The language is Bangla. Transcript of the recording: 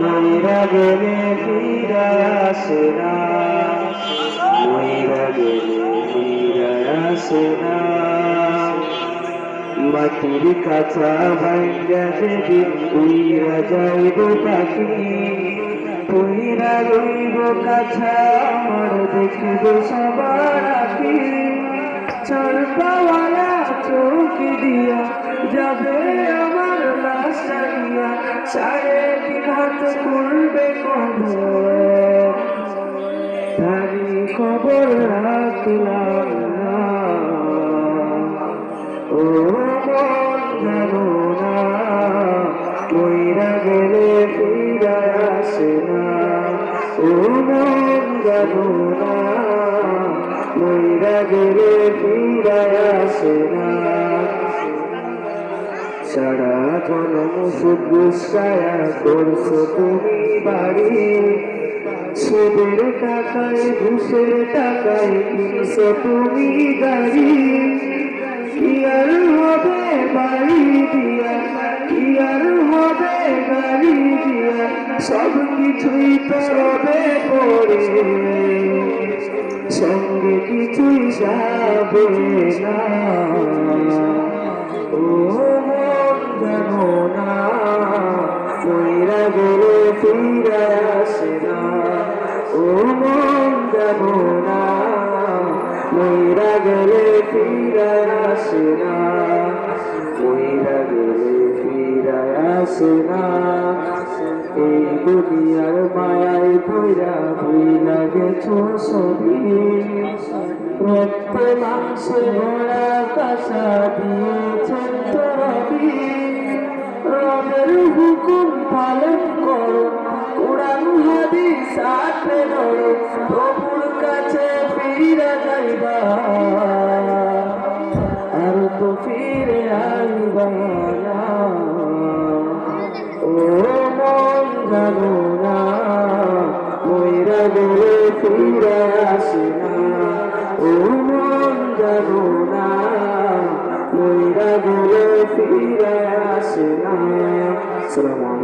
ময়রা গেলে ফিরে আসে না ময়রা গেলে ফিরে আসে না মাটির কাছা ভাঙ্গা যেদিন উইরা যাইব পাখি উইরা রইব কাছা আমার দেখিব সবার আখি চরপাওয়ালা চোখ দিয়া যাবে আমার লাশ টানিয়া সাড়ে তিন হাত করবে কবর। তারি খবর রাখলাম না। ও মন জানো না, মইরা গেলে ফিরা আসে না। ও মন জানো না। মইরা গেলে ফিরা আসে না। সারা জনম শুধু সায়া করছ তুমি বাড়ি। সুদের টাকায়, ঘুষের টাকায় কিনছো তুমি গাড়ি। কি আর হবে বাড়ি সব কিছুই তো রবে পড়ে কিছুই যাবে না ও মন না গেলে ফিরে আসে না ও মন জানো না মইরা গেলে ফিরে আসে না মইরা গেলে ফিরে আসে না দুনিয়ার মায়ায় ভৈরা ভুইলা গেছো সবই রক্ত মাংসে ভরা কাঁচা দিয়েছেন তো রবি রবের হুকুম পালন করো কোরআন হাদিস আঁকড়ে ধরো প্রভুর কাছে ফিরে যাইবা আর তো ফিরে আইবা না ও মন জানো গেলে ফিরে আসে না। ও মন জানো না মইরা গেলে ফিরে আসে না। সালাম